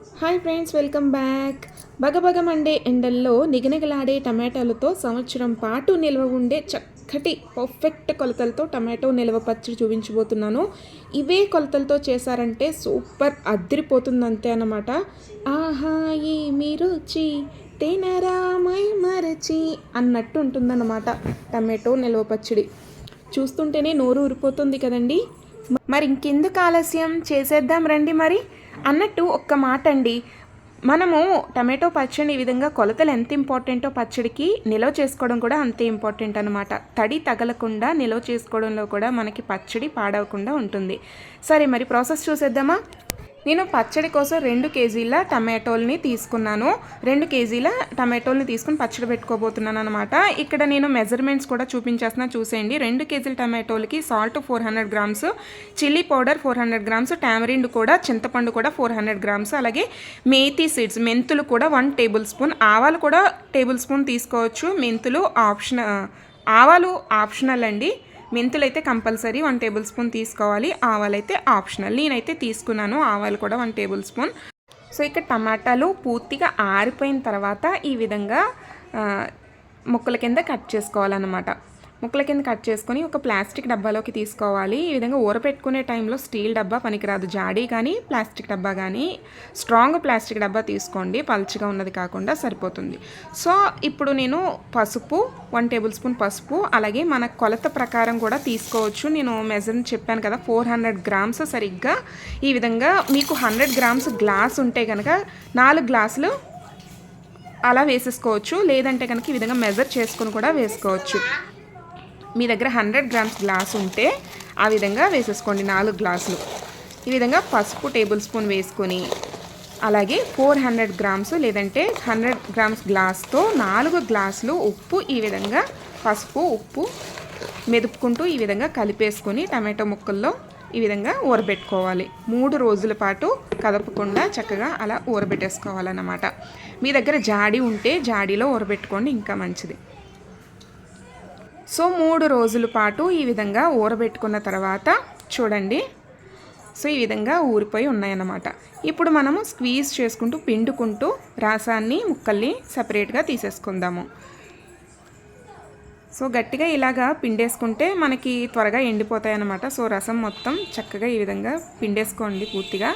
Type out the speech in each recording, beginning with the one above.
Hi friends welcome back బగబగమండే ఎండల్లో నిగనిగలాడే టమాటాలతో సంవత్సరం పాటు నిల్వ ఉండే చక్కటి పర్ఫెక్ట్ కొలతలతో టమాటో నిల్వ పచ్చడి చూపించబోతున్నాను. ఇవే కొలతలతో చేశారంటే సూపర్ అద్దరిపోతుంది అంతే అనమాట ఆహా ఈ రుచి? తేనరామై మరచి అన్నట్టు ఉంటుందన్నమాట టమాటో నిల్వ పచ్చడి. చూస్తుంటేనే నోరు ఊరిపోతుంది కదండీ. మరి ఇంకెందుకు ఆలస్యం? చేసేద్దాం రండి మరి. అన్నట్టు ఒక్క మాట అండి మనము టమాటో పచ్చడి ఈ విధంగా కొలతలు ఎంత ఇంపార్టెంటో పచ్చడికి నిల్వ చేసుకోవడం కూడా అంతే ఇంపార్టెంట్ అనమాట తడి తగలకుండా నిల్వ చేసుకోవడంలో కూడా మనకి పచ్చడి పాడవకుండా ఉంటుంది. సరే మరి ప్రాసెస్ చూసేద్దామా? నేను పచ్చడి కోసం రెండు కేజీల టమాటోల్ని తీసుకున్నాను. రెండు కేజీల టమాటోల్ని తీసుకుని పచ్చడి పెట్టుకోబోతున్నాను అనమాట ఇక్కడ నేను మెజర్మెంట్స్ కూడా చూపించేస్తున్నా. చూసేయండి. రెండు కేజీల టమాటోలకి salt four hundred grams chilli powder four hundred grams tamarind కూడా చింతపండు కూడా ఫోర్ హండ్రెడ్ గ్రామ్స్ అలాగే మేతి సీడ్స్ మెంతులు కూడా వన్ టేబుల్ స్పూన్ ఆవాలు కూడా టేబుల్ స్పూన్ తీసుకోవచ్చు. మెంతులు ఆప్షన్ ఆవాలు ఆప్షనల్ అండి. మెంతులు అయితే కంపల్సరీ వన్ టేబుల్ స్పూన్ తీసుకోవాలి. ఆవాలైతే ఆప్షనల్. నేనైతే తీసుకున్నాను. ఆవాలు కూడా వన్ టేబుల్ స్పూన్. సో ఇక్కడ టమాటాలు పూర్తిగా ఆరిపోయిన తర్వాత ఈ విధంగా ముక్కల కింద కట్ చేసుకోవాలన్నమాట. ముక్కల కింద కట్ చేసుకొని ఒక ప్లాస్టిక్ డబ్బాలోకి తీసుకోవాలి. ఈ విధంగా ఊరపెట్టుకునే టైంలో స్టీల్ డబ్బా పనికిరాదు. జాడీ కానీ ప్లాస్టిక్ డబ్బా కానీ స్ట్రాంగ్ ప్లాస్టిక్ డబ్బా తీసుకోండి. పల్చగా ఉన్నది కాకుండా సరిపోతుంది. సో ఇప్పుడు నేను పసుపు వన్ టేబుల్ స్పూన్ పసుపు అలాగే మన కొలత ప్రకారం కూడా తీసుకోవచ్చు. నేను మెజర్ చెప్పాను కదా ఫోర్ హండ్రెడ్ గ్రామ్స్ సరిగ్గా. ఈ విధంగా మీకు హండ్రెడ్ గ్రామ్స్ గ్లాస్ ఉంటే కనుక నాలుగు గ్లాసులు అలా వేసేసుకోవచ్చు. లేదంటే కనుక ఈ విధంగా మెజర్ చేసుకొని కూడా వేసుకోవచ్చు. మీ దగ్గర హండ్రెడ్ గ్రామ్స్ గ్లాస్ ఉంటే ఆ విధంగా వేసేసుకోండి నాలుగు గ్లాసులు. ఈ విధంగా పసుపు టేబుల్ స్పూన్ వేసుకొని అలాగే ఫోర్ హండ్రెడ్ గ్రామ్స్ లేదంటే హండ్రెడ్ గ్రామ్స్ గ్లాస్తో నాలుగు గ్లాసులు ఉప్పు ఈ విధంగా పసుపు ఉప్పు మెదుపుకుంటూ ఈ విధంగా కలిపేసుకొని టమాటో ముక్కల్లో ఈ విధంగా ఊరబెట్టుకోవాలి. మూడు రోజుల పాటు కదపకుండా చక్కగా అలా ఊరబెట్టేసుకోవాలన్నమాట. మీ దగ్గర జాడి ఉంటే జాడీలో ఊరబెట్టుకోండి ఇంకా మంచిది. సో మూడు రోజుల పాటు ఈ విధంగా ఊరబెట్టుకున్న తర్వాత చూడండి. సో ఈ విధంగా ఊరిపోయి ఉన్నాయన్నమాట. ఇప్పుడు మనము స్క్వీజ్ చేసుకుంటూ పిండుకుంటూ రసాన్ని ముక్కల్ని సపరేట్గా తీసేసుకుందాము. సో గట్టిగా ఇలాగా పిండేసుకుంటే మనకి త్వరగా ఎండిపోతాయి అన్నమాట సో రసం మొత్తం చక్కగా ఈ విధంగా పిండేసుకోండి పూర్తిగా.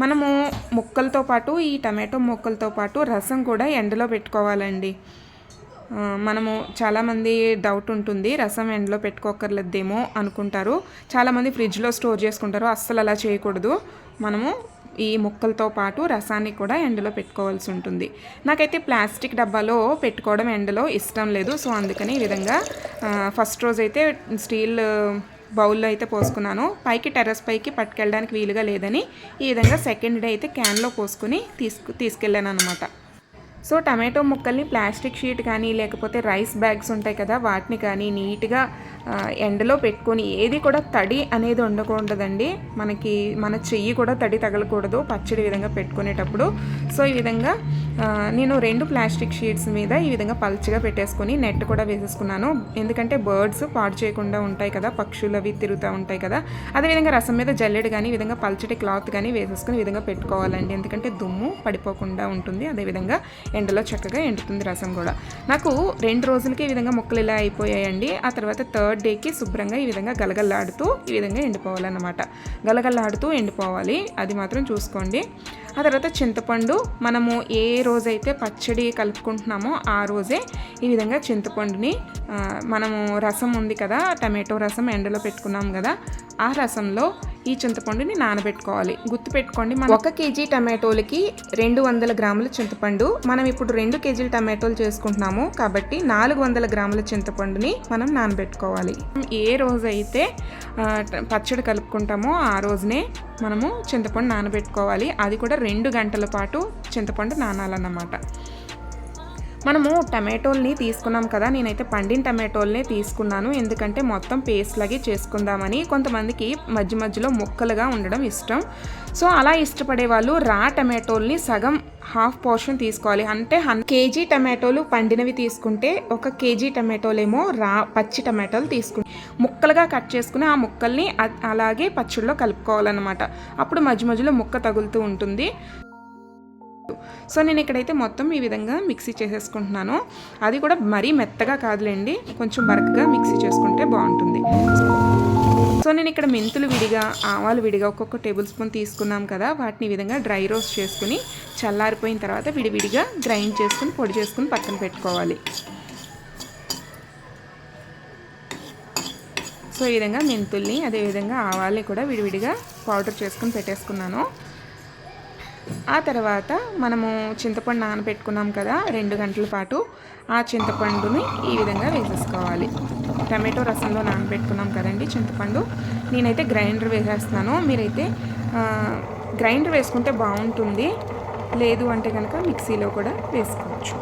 మనము ముక్కలతో పాటు ఈ టమాటో ముక్కలతో పాటు రసం కూడా ఎండలో పెట్టుకోవాలండి. మనము చాలామంది డౌట్ ఉంటుంది రసం ఎండలో పెట్టుకోకర్లేదేమో అనుకుంటారు. చాలామంది ఫ్రిడ్జ్లో స్టోర్ చేసుకుంటారు అస్సలు అలా చేయకూడదు. మనము ఈ ముక్కలతో పాటు రసాన్ని కూడా ఎండలో పెట్టుకోవాల్సి ఉంటుంది. నాకైతే ప్లాస్టిక్ డబ్బాలో పెట్టుకోవడం ఎండలో ఇష్టం లేదు సో అందుకని ఈ విధంగా ఫస్ట్ రోజు అయితే స్టీల్ బౌల్లో అయితే పోసుకున్నాను. పైకి టెర్రస్ పైకి పట్టుకెళ్ళడానికి వీలుగా లేదని ఈ విధంగా సెకండ్ డే అయితే క్యాన్లో పోసుకుని తీసుకు తీసుకెళ్ళాను అనమాట సో టమాటో ముక్కల్ని ప్లాస్టిక్ షీట్ కానీ లేకపోతే రైస్ బ్యాగ్స్ ఉంటాయి కదా వాటిని కానీ నీట్గా ఎండలో పెట్టుకొని ఏది కూడా తడి అనేది ఉండకూడదండి. మనకి మన చెయ్యి కూడా తడి తగలకూడదు పచ్చడి విధంగా పెట్టుకునేటప్పుడు. సో ఈ విధంగా నేను రెండు ప్లాస్టిక్ షీట్స్ మీద ఈ విధంగా పల్చగా పెట్టేసుకొని నెట్ కూడా వేసేసుకున్నాను. ఎందుకంటే బర్డ్స్ పాడు చేయకుండా ఉంటాయి కదా పక్షులు అవి తిరుగుతూ ఉంటాయి కదా. అదేవిధంగా రసం మీద జల్లెడు కానీ ఈ విధంగా పల్చటి క్లాత్ కానీ వేసేసుకుని ఈ విధంగా పెట్టుకోవాలండి. ఎందుకంటే దుమ్ము పడిపోకుండా ఉంటుంది. అదేవిధంగా ఎండలో చక్కగా ఎండుతుంది రసం కూడా. నాకు రెండు రోజులకి ఈ విధంగా ముక్కలు ఇలా అయిపోయాయండి. ఆ తర్వాత థర్డ్ డేకి శుభ్రంగా ఈ విధంగా గలగల్లాడుతూ ఈ విధంగా ఎండిపోవాలన్నమాట. గలగల్లాడుతూ ఎండిపోవాలి. అది మాత్రం చూసుకోండి. ఆ తర్వాత చింతపండు. మనము ఏ రోజైతే పచ్చడి కలుపుకుంటున్నామో ఆ రోజే ఈ విధంగా చింతపండుని మనము రసం ఉంది కదా టమాటో రసం ఎండలో పెట్టుకున్నాం కదా ఆ రసంలో ఈ చింతపండుని నానబెట్టుకోవాలి. గుర్తుపెట్టుకోండి మనం ఒక కేజీ టమాటోలకి రెండు వందల గ్రాముల చింతపండు. మనం ఇప్పుడు రెండు కేజీల టమాటోలు చేసుకుంటున్నాము. కాబట్టి నాలుగు వందల గ్రాముల చింతపండుని మనం నానబెట్టుకోవాలి. ఏ రోజైతే పచ్చడి కలుపుకుంటామో ఆ రోజునే మనము చింతపండు నానబెట్టుకోవాలి. అది కూడా రెండు గంటల పాటు చింతపండు నానాలన్నమాట. మనము టమాటోల్ని తీసుకున్నాం కదా నేనైతే పండిన టమాటోల్నే తీసుకున్నాను. ఎందుకంటే మొత్తం పేస్ట్ లాగే చేసుకుందామని కొంతమందికి మధ్య మధ్యలో ముక్కలుగా ఉండడం ఇష్టం. సో అలా ఇష్టపడే వాళ్ళు రా టమాటోల్ని సగం హాఫ్ పోర్షన్ తీసుకోవాలి. అంటే హన్ కేజీ టమాటోలు పండినవి తీసుకుంటే ఒక కేజీ టమాటోలేమో రా పచ్చి టమాటోలు తీసుకుంటే ముక్కలుగా కట్ చేసుకుని ఆ ముక్కల్ని అలాగే పచ్చడిలో కలుపుకోవాలన్నమాట. అప్పుడు మధ్య మధ్యలో ముక్క తగులుతూ ఉంటుంది. సో నేను ఇక్కడైతే మొత్తం ఈ విధంగా మిక్సీ చేసేసుకుంటున్నాను. అది కూడా మరీ మెత్తగా కాదులేండి. కొంచెం బరకగా మిక్సీ చేసుకుంటే బాగుంటుంది. సో నేను ఇక్కడ మెంతులు విడిగా ఆవాలు విడిగా ఒక్కొక్క టేబుల్ స్పూన్ తీసుకున్నాం కదా వాటిని ఈ విధంగా డ్రై రోస్ట్ చేసుకుని చల్లారిపోయిన తర్వాత విడివిడిగా గ్రైండ్ చేసుకుని పొడి చేసుకుని పక్కన పెట్టుకోవాలి. సో ఈ విధంగా మెంతుల్ని అదేవిధంగా ఆవాల్ని కూడా విడివిడిగా పౌడర్ చేసుకుని పెట్టేసుకున్నాను. ఆ తర్వాత మనము చింతపండు నానబెట్టుకున్నాం కదా రెండు గంటల పాటు. ఆ చింతపండుని ఈ విధంగా వేసేసుకోవాలి. టమాటో రసంలో నానబెట్టుకున్నాం కదండి చింతపండు. నేనైతే గ్రైండర్ వేసేస్తున్నాను. మీరైతే గ్రైండర్ వేసుకుంటే బాగుంటుంది. లేదు అంటే కనుక మిక్సీలో కూడా వేసుకోవచ్చు.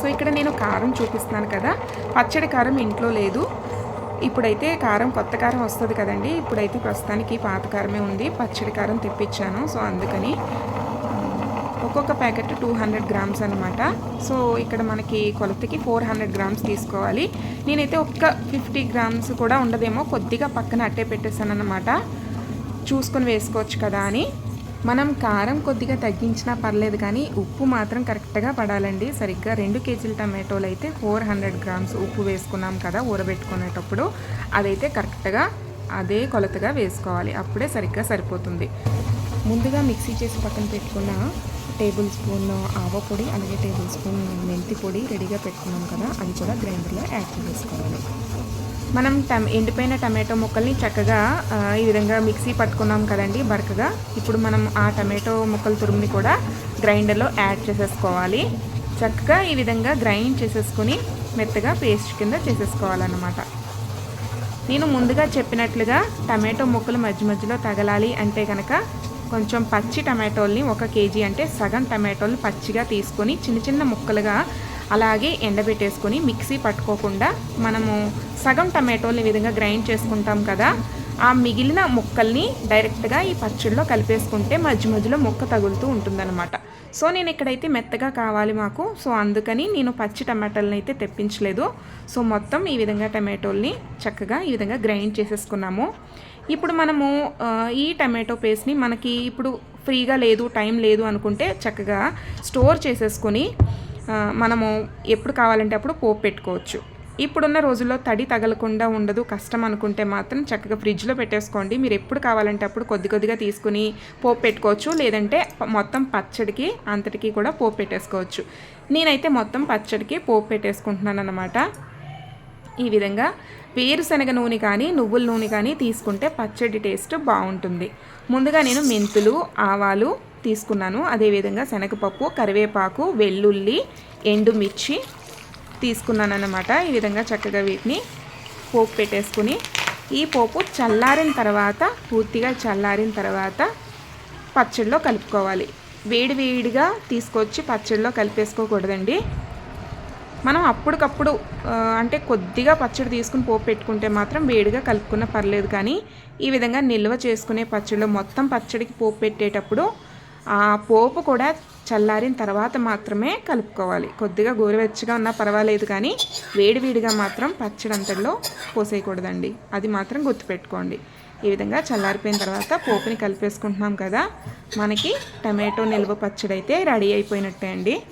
సో ఇక్కడ నేను కారం చూపిస్తున్నాను కదా. పచ్చడి కారం ఇంట్లో లేదు. ఇప్పుడైతే కారం కొత్త కారం వస్తుంది కదండి. ఇప్పుడైతే ప్రస్తుతానికి పాత కారమే ఉంది. పచ్చడి కారం తెప్పించాను. సో అందుకని ఒక్కొక్క ప్యాకెట్ టూ హండ్రెడ్ గ్రామ్స్ అనమాట సో ఇక్కడ మనకి కొలతకి ఫోర్ హండ్రెడ్ గ్రామ్స్ తీసుకోవాలి. నేనైతే ఒక్క ఫిఫ్టీ గ్రామ్స్ కూడా ఉండదేమో. కొద్దిగా పక్కన అట్టే పెట్టేశాను అనమాట చూసుకొని వేసుకోవచ్చు కదా అని. మనం కారం కొద్దిగా తగ్గించినా పర్లేదు కానీ ఉప్పు మాత్రం కరెక్ట్గా పడాలండి. సరిగ్గా రెండు కేజీల టమాటోలు అయితే ఫోర్ హండ్రెడ్ గ్రామ్స్ ఉప్పు వేసుకున్నాం కదా ఊరబెట్టుకునేటప్పుడు. అదైతే కరెక్ట్గా అదే కొలతగా వేసుకోవాలి. అప్పుడే సరిగ్గా సరిపోతుంది. ముందుగా మిక్సీ చేసి పక్కన పెట్టుకున్న టేబుల్ స్పూన్ ఆవ పొడి అలాగే టేబుల్ స్పూన్ మెంతి పొడి రెడీగా పెట్టుకున్నాం కదా. అది కూడా గ్రైండర్లో యాడ్ చేసుకోవాలి. మనం టమ ఎండిపోయిన టమాటో ముక్కల్ని చక్కగా ఈ విధంగా మిక్సీ పట్టుకున్నాం కదండి బరకగా. ఇప్పుడు మనం ఆ టమాటో ముక్కల తురుముని కూడా గ్రైండర్లో యాడ్ చేసేసుకోవాలి. చక్కగా ఈ విధంగా గ్రైండ్ చేసేసుకొని మెత్తగా పేస్ట్ కింద చేసేసుకోవాలన్నమాట. నేను ముందుగా చెప్పినట్లుగా టమాటో ముక్కలు మధ్య మధ్యలో తగలాలి అంటే కనుక కొంచెం పచ్చి టమాటోల్ని ఒక కేజీ అంటే సగం టమాటోలు పచ్చిగా తీసుకొని చిన్న చిన్న ముక్కలుగా అలాగే ఎండబెట్టేసుకొని మిక్సీ పట్టుకోకుండా మనము సగం టమాటోని విధంగా గ్రైండ్ చేసుకుంటాం కదా ఆ మిగిలిన ముక్కల్ని డైరెక్ట్గా ఈ పచ్చడిలో కలిపేసుకుంటే మధ్య మధ్యలో ముక్క తగులుతూ ఉంటుందన్నమాట. సో నేను ఇక్కడైతే మెత్తగా కావాలి మాకు. సో అందుకని నేను పచ్చి టమాటోలని అయితే తెప్పించలేదు. సో మొత్తం ఈ విధంగా టమాటోల్ని చక్కగా ఈ విధంగా గ్రైండ్ చేసేసుకున్నాము. ఇప్పుడు మనము ఈ టమాటో పేస్ట్ని మనకి ఇప్పుడు ఫ్రీగా లేదు టైం లేదు అనుకుంటే చక్కగా స్టోర్ చేసేసుకొని మనము ఎప్పుడు కావాలంటే అప్పుడు పోపు పెట్టుకోవచ్చు. ఇప్పుడున్న రోజుల్లో తడి తగలకుండా ఉండదు కష్టం అనుకుంటే మాత్రం చక్కగా ఫ్రిడ్జ్లో పెట్టేసుకోండి. మీరు ఎప్పుడు కావాలంటే అప్పుడు కొద్ది కొద్దిగా తీసుకుని పోపు పెట్టుకోవచ్చు. లేదంటే మొత్తం పచ్చడికి అంతటికి కూడా పోపు పెట్టేసుకోవచ్చు. నేనైతే మొత్తం పచ్చడికి పోపు పెట్టేసుకుంటున్నాను అనమాట ఈ విధంగా వేరుశనగ నూనె కానీ నువ్వుల నూనె కానీ తీసుకుంటే పచ్చడి టేస్ట్ బాగుంటుంది. ముందుగా నేను మెంతులు ఆవాలు తీసుకున్నాను. అదేవిధంగా శనగపప్పు కరివేపాకు వెల్లుల్లి ఎండుమిర్చి తీసుకున్నాను అనమాట ఈ విధంగా చక్కగా వీటిని పోపు పెట్టేసుకుని ఈ పోపు చల్లారిన తర్వాత పూర్తిగా చల్లారిన తర్వాత పచ్చడిలో కలుపుకోవాలి. వేడి వేడిగా తీసుకొచ్చి పచ్చడిలో కలిపేసుకోకూడదండి. మనం అప్పటికప్పుడు అంటే కొద్దిగా పచ్చడి తీసుకుని పోపు పెట్టుకుంటే మాత్రం వేడిగా కలుపుకున్న పర్లేదు కానీ ఈ విధంగా నిల్వ చేసుకునే పచ్చడిలో మొత్తం పచ్చడికి పోపు పెట్టేటప్పుడు ఆ పోపు కూడా చల్లారిన తర్వాత మాత్రమే కలుపుకోవాలి. కొద్దిగా గోరువెచ్చగా ఉన్నా పర్వాలేదు కానీ వేడివేడిగా మాత్రం పచ్చడి అంతట్లో పోసేయకూడదండి. అది మాత్రం గుర్తుపెట్టుకోండి. ఈ విధంగా చల్లారిపోయిన తర్వాత పోపుని కలిపేసుకుంటున్నాం కదా మనకి టమాటో నిల్వ పచ్చడి అయితే రెడీ అయిపోయినట్టే అండి.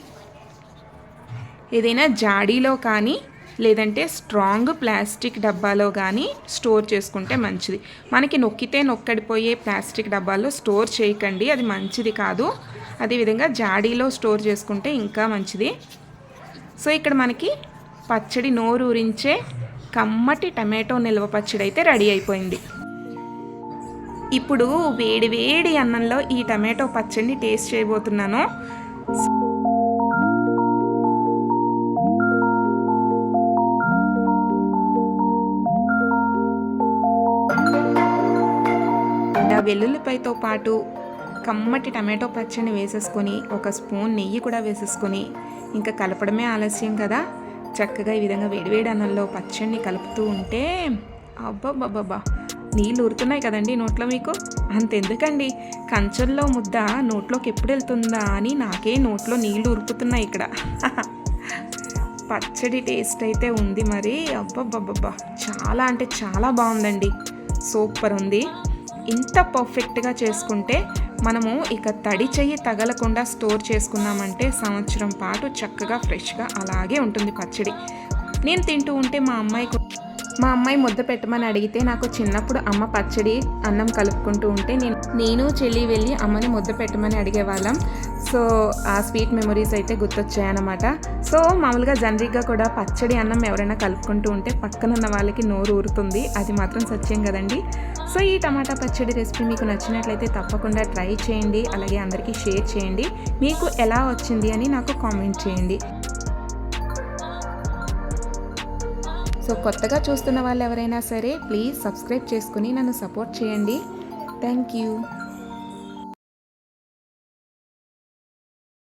ఏదైనా జాడీలో కానీ లేదంటే స్ట్రాంగ్ ప్లాస్టిక్ డబ్బాలో కానీ స్టోర్ చేసుకుంటే మంచిది. మనకి నొక్కితే నొక్కడిపోయే ప్లాస్టిక్ డబ్బాల్లో స్టోర్ చేయకండి అది మంచిది కాదు. అదేవిధంగా జాడీలో స్టోర్ చేసుకుంటే ఇంకా మంచిది. సో ఇక్కడ మనకి పచ్చడి నోరు ఊరించే కమ్మటి టమాటో నిల్వ పచ్చడి అయితే రెడీ అయిపోయింది. ఇప్పుడు వేడి వేడి అన్నంలో ఈ టమాటో పచ్చడిని టేస్ట్ చేయబోతున్నాను. వెల్లుల్లిపాయతో పాటు కమ్మటి టమాటో పచ్చడిని వేసేసుకొని ఒక స్పూన్ నెయ్యి కూడా వేసేసుకొని ఇంకా కలపడమే ఆలస్యం కదా. చక్కగా ఈ విధంగా వేడివేడి అన్నంలో పచ్చడిని కలుపుతూ ఉంటే అబ్బబ్బబ్బబ్బా! నీళ్ళు ఊరుతున్నాయి కదండి నోట్లో మీకు? అంతెందుకండి. కంచంలో ముద్ద నోట్లోకి ఎప్పుడు వెళ్తుందా అని నాకే నోట్లో నీళ్ళు ఉరుకుతున్నాయి ఇక్కడ. పచ్చడి టేస్ట్ అయితే ఉంది మరి. అబ్బబ్బబ్బబ్బా! చాలా అంటే చాలా బాగుందండి. సూపర్ ఉంది. ఇంత పర్ఫెక్ట్గా చేసుకుంటే మనము ఇక తడి చెయ్యి తగలకుండా స్టోర్ చేసుకున్నామంటే సంవత్సరం పాటు చక్కగా ఫ్రెష్గా అలాగే ఉంటుంది పచ్చడి. నేను తింటూ ఉంటే మా అమ్మాయికి మా అమ్మాయి ముద్ద పెట్టమని అడిగితే నాకు చిన్నప్పుడు అమ్మ పచ్చడి అన్నం కలుపుకుంటూ ఉంటే నేను నేను చెల్లి వెళ్ళి అమ్మని ముద్ద పెట్టమని అడిగేవాళ్ళం. సో ఆ స్వీట్ మెమరీస్ అయితే గుర్తొచ్చాయన్నమాట. సో మామూలుగా జనరిక్గా కూడా పచ్చడి అన్నం ఎవరైనా కలుపుకుంటూ ఉంటే పక్కన ఉన్న వాళ్ళకి నోరు ఊరుతుంది. అది మాత్రం సత్యం కదండి. సో ఈ టమాటా పచ్చడి రెసిపీ మీకు నచ్చినట్లయితే తప్పకుండా ట్రై చేయండి అలాగే అందరికీ షేర్ చేయండి. మీకు ఎలా వచ్చింది అని నాకు కామెంట్ చేయండి. సో కొత్తగా చూస్తున్న వాళ్ళు ఎవరైనా సరే ప్లీజ్ సబ్స్క్రైబ్ చేసుకుని నన్ను సపోర్ట్ చేయండి. Thank you.